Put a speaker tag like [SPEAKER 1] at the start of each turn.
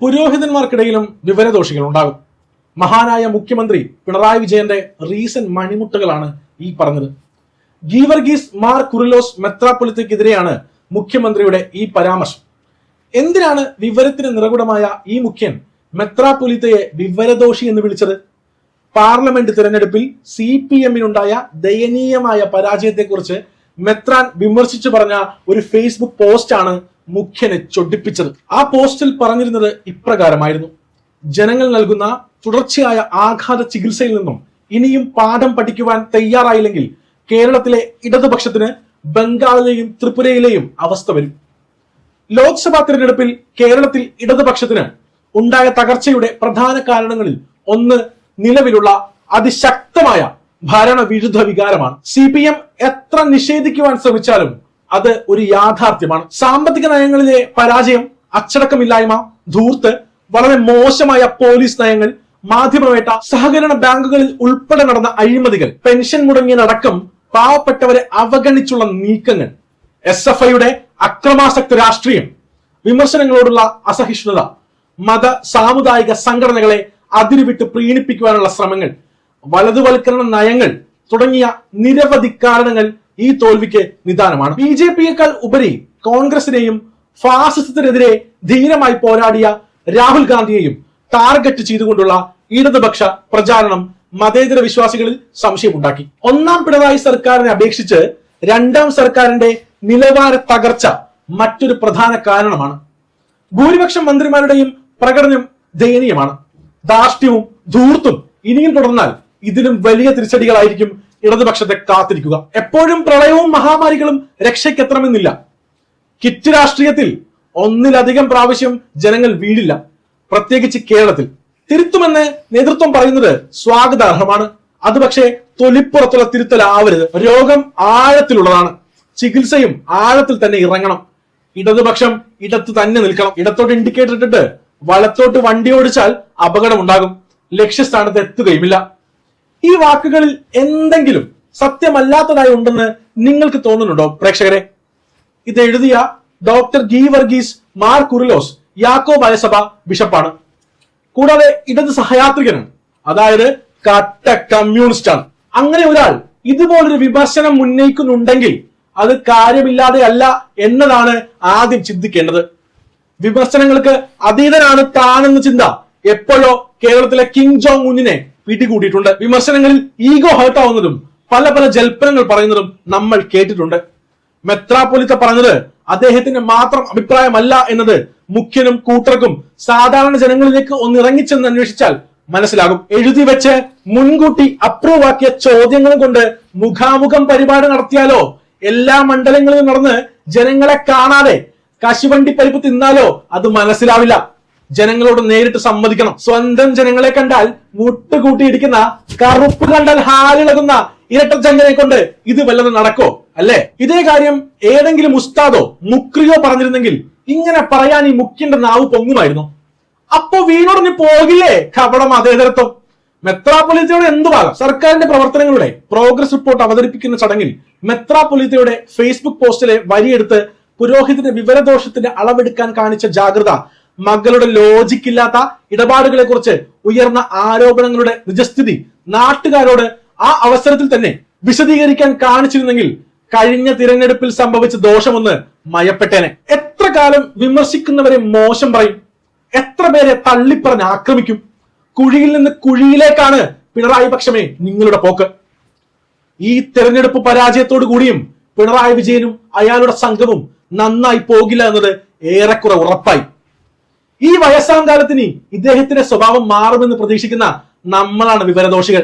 [SPEAKER 1] പുരോഹിതന്മാർക്കിടയിലും വിവരദോഷികൾ ഉണ്ടാകും മഹാനായ മുഖ്യമന്ത്രി പിണറായി വിജയന്റെ റീസെന്റ് മണിമുട്ടുകളാണ് ഈ പറഞ്ഞത്. ഗീവർഗീസ് മാർ കുറിലോസ് മെത്രാപ്പൊലിത്തക്കെതിരെയാണ് മുഖ്യമന്ത്രിയുടെ ഈ പരാമർശം. എന്തിനാണ് വിവരത്തിന് നിറകുടമായ ഈ മുഖ്യൻ മെത്രാപ്പൊലിത്തയെ വിവരദോഷി എന്ന് വിളിച്ചത്? പാർലമെന്റ് തിരഞ്ഞെടുപ്പിൽ സി പി എമ്മിനുണ്ടായ ദയനീയമായ പരാജയത്തെക്കുറിച്ച് മെത്രാൻ വിമർശിച്ചു പറഞ്ഞ ഒരു ഫേസ്ബുക്ക് പോസ്റ്റാണ് മുഖ്യനെ ചൊടിപ്പിച്ചത്. ആ പോസ്റ്റിൽ പറഞ്ഞിരുന്നത് ഇപ്രകാരമായിരുന്നു. ജനങ്ങൾ നൽകുന്ന തുടർച്ചയായ ആഘാത ചികിത്സയിൽ നിന്നും ഇനിയും പാഠം പഠിക്കുവാൻ തയ്യാറായില്ലെങ്കിൽ കേരളത്തിലെ ഇടതുപക്ഷത്തിന് ബംഗാളിലെയും ത്രിപുരയിലെയും അവസ്ഥ വരും. ലോക്സഭാ തിരഞ്ഞെടുപ്പിൽ കേരളത്തിൽ ഇടതുപക്ഷത്തിന് ഉണ്ടായ തകർച്ചയുടെ പ്രധാന കാരണങ്ങളിൽ ഒന്ന് നിലവിലുള്ള അതിശക്തമായ ഭരണവിരുദ്ധ വികാരമാണ്. സി പി എം എത്ര നിഷേധിക്കുവാൻ ശ്രമിച്ചാലും അത് ഒരു യാഥാർത്ഥ്യമാണ്. സാമ്പത്തിക നയങ്ങളിലെ പരാജയം അച്ചടക്കമില്ലായ്മ ധൂർത്ത് വളരെ മോശമായ പോലീസ് നയങ്ങൾ മാധ്യമവേട്ട സഹകരണ ബാങ്കുകളിൽ ഉൾപ്പെടെ നടന്ന അഴിമതികൾ പെൻഷൻ മുടങ്ങിയതടക്കം പാവപ്പെട്ടവരെ അവഗണിച്ചുള്ള നീക്കങ്ങൾ എസ് എഫ് ഐയുടെ അക്രമാസക്ത രാഷ്ട്രീയം വിമർശനങ്ങളോടുള്ള അസഹിഷ്ണുത മത സാമുദായിക സംഘടനകളെ അതിരുവിട്ട് പ്രീണിപ്പിക്കുവാനുള്ള ശ്രമങ്ങൾ വലതുവൽക്കരണ നയങ്ങൾ തുടങ്ങിയ നിരവധി കാരണങ്ങൾ ഈ തോൽവിക്ക് നിദാനമാണ്. ബി ജെ പിയേക്കാൾ ഉപരി കോൺഗ്രസിനെയും ഫാസിസത്തിനെതിരെ ധീരമായി പോരാടിയ രാഹുൽ ഗാന്ധിയെയും ടാർഗറ്റ് ചെയ്തുകൊണ്ടുള്ള ഇടതുപക്ഷ പ്രചാരണം മതേതര വിശ്വാസികളിൽ സംശയമുണ്ടാക്കി. ഒന്നാം പിണറായി സർക്കാരിനെ അപേക്ഷിച്ച് രണ്ടാം സർക്കാരിന്റെ നിലവാര തകർച്ച മറ്റൊരു പ്രധാന കാരണമാണ്. ഭൂരിപക്ഷം മന്ത്രിമാരുടെയും പ്രകടനം ദയനീയമാണ്. ധാർഷ്ട്യവും ധൂർത്തും ഇനിയും തുടർന്നാൽ ഇതിലും വലിയ തിരിച്ചടികളായിരിക്കും ഇടതുപക്ഷത്തെ കാത്തിരിക്കുക. എപ്പോഴും പ്രളയവും മഹാമാരികളും രക്ഷയ്ക്കെത്തണമെന്നില്ല. കിറ്റ് രാഷ്ട്രീയത്തിൽ ഒന്നിലധികം പ്രാവശ്യം ജനങ്ങൾ വീഴില്ല പ്രത്യേകിച്ച് കേരളത്തിൽ. തിരുത്തുമെന്ന് നേതൃത്വം പറയുന്നത് സ്വാഗതാർഹമാണ്. അത് പക്ഷേ തൊലിപ്പുറത്തുള്ള തിരുത്തലാവരുത് രോഗം ആഴത്തിലുള്ളതാണ്. ചികിത്സയും ആഴത്തിൽ തന്നെ ഇറങ്ങണം. ഇടതുപക്ഷം ഇടത്ത് തന്നെ നിൽക്കണം. ഇടത്തോട്ട് ഇൻഡിക്കേറ്റർ ഇട്ടിട്ട് വലത്തോട്ട് വണ്ടി ഓടിച്ചാൽ അപകടം ഉണ്ടാകും ലക്ഷ്യസ്ഥാനത്ത് എത്തുകയുമില്ല. ഈ വാക്കുകളിൽ എന്തെങ്കിലും സത്യമല്ലാത്തതായി ഉണ്ടെന്ന് നിങ്ങൾക്ക് തോന്നുന്നുണ്ടോ പ്രേക്ഷകരെ? ഇത് എഴുതിയ ഡോക്ടർ ഗീ വർഗീസ് മാർ കുറിലോസ് യാക്കോ ബയസഭ ബിഷപ്പാണ്. കൂടാതെ ഇടത് സഹയാത്രികനും അതായത് കട്ട കമ്മ്യൂണിസ്റ്റാണ്. അങ്ങനെ ഒരാൾ ഇതുപോലൊരു വിമർശനം ഉന്നയിക്കുന്നുണ്ടെങ്കിൽ അത് കാര്യമില്ലാതെ അല്ല എന്നതാണ് ആദ്യം ചിന്തിക്കേണ്ടത്. വിമർശനങ്ങൾക്ക് അതീതനാണ് താനെന്ന ചിന്ത. എപ്പോഴോ കേരളത്തിലെ കിങ് ജോങ് ഉന്നിനെ പിടികൂട്ടിയിട്ടുണ്ട് വിമർശനങ്ങളിൽ ഈഗോ ഹേർട്ട് ആവുന്നതും പല പല ജൽപ്പനങ്ങൾ പറയുന്നതും നമ്മൾ കേട്ടിട്ടുണ്ട്. മെത്രാപ്പൊലിത്ത പറഞ്ഞത് അദ്ദേഹത്തിന്റെ മാത്രം അഭിപ്രായമല്ല എന്നത് മുഖ്യനും കൂട്ടർക്കും സാധാരണ ജനങ്ങളിലേക്ക് ഒന്ന് ഇറങ്ങിച്ചെന്ന് അന്വേഷിച്ചാൽ മനസ്സിലാകും. എഴുതി വെച്ച് മുൻകൂട്ടി അപ്രൂവ് ആക്കിയ ചോദ്യങ്ങളും കൊണ്ട് മുഖാമുഖം പരിപാടി നടത്തിയാലോ എല്ലാ മണ്ഡലങ്ങളിലും നടന്ന് ജനങ്ങളെ കാണാതെ കശുവണ്ടി പരിപ്പ് തിന്നാലോ അത് മനസ്സിലാവില്ല. ജനങ്ങളോട് നേരിട്ട് സമ്മതിക്കണം. സ്വന്തം ജനങ്ങളെ കണ്ടാൽ മുട്ടുകൂട്ടിയിരിക്കുന്ന കറുപ്പ് കണ്ടാൽ ഹാലിളകുന്ന ഇരട്ടച്ചങ്കനെ കൊണ്ട് ഇത് വല്ലതും നടക്കോ? അല്ലേ? ഇതേ കാര്യം ഏതെങ്കിലും ഉസ്താദോ മുക്രിയോ പറഞ്ഞിരുന്നെങ്കിൽ ഇങ്ങനെ പറയാൻ ഈ മുക്കിന്റെ നാവ് പൊങ്ങുമായിരുന്നു. അപ്പോ വീണുടഞ്ഞ് പോകില്ലേ? കപട മതേതരത്വം മെത്രാപൊലീത്തയുടെ ഭാഗം? സർക്കാരിന്റെ പ്രവർത്തനങ്ങളുടെ പ്രോഗ്രസ് റിപ്പോർട്ട് അവതരിപ്പിക്കുന്ന ചടങ്ങിൽ മെത്രാപൊലീത്തയുടെ ഫേസ്ബുക്ക് പോസ്റ്റിലെ വരിയെടുത്ത് പുരോഹിതന്റെ വിവരദോഷത്തിന്റെ അളവെടുക്കാൻ കാണിച്ച ജാഗ്രത മകളുടെ ലോജിക് ഇല്ലാത്ത ഇടപാടുകളെ കുറിച്ച് ഉയർന്ന ആരോപണങ്ങളുടെ നിജസ്ഥിതി നാട്ടുകാരോട് ആ അവസരത്തിൽ തന്നെ വിശദീകരിക്കാൻ കാണിച്ചിരുന്നെങ്കിൽ കഴിഞ്ഞ തിരഞ്ഞെടുപ്പിൽ സംഭവിച്ച ദോഷമൊന്ന് മയപ്പെട്ടേനെ. എത്ര കാലം വിമർശിക്കുന്നവരെ മോശം പറയും. എത്ര പേരെ തള്ളിപ്പറഞ്ഞ് ആക്രമിക്കും. കുഴിയിൽ നിന്ന് കുഴിയിലേക്കാണ് പിണറായി പക്ഷമേ നിങ്ങളുടെ പോക്ക്. ഈ തെരഞ്ഞെടുപ്പ് പരാജയത്തോടു കൂടിയും പിണറായി വിജയനും അയാളുടെ സംഘവും നന്നായി പോകില്ല എന്നത് ഏറെക്കുറെ ഉറപ്പായി. ഈ വയസ്സാം കാലത്തിന് ഇദ്ദേഹത്തിന്റെ സ്വഭാവം മാറുമെന്ന് പ്രതീക്ഷിക്കുന്ന നമ്മളാണ് വിവരദോഷികൾ.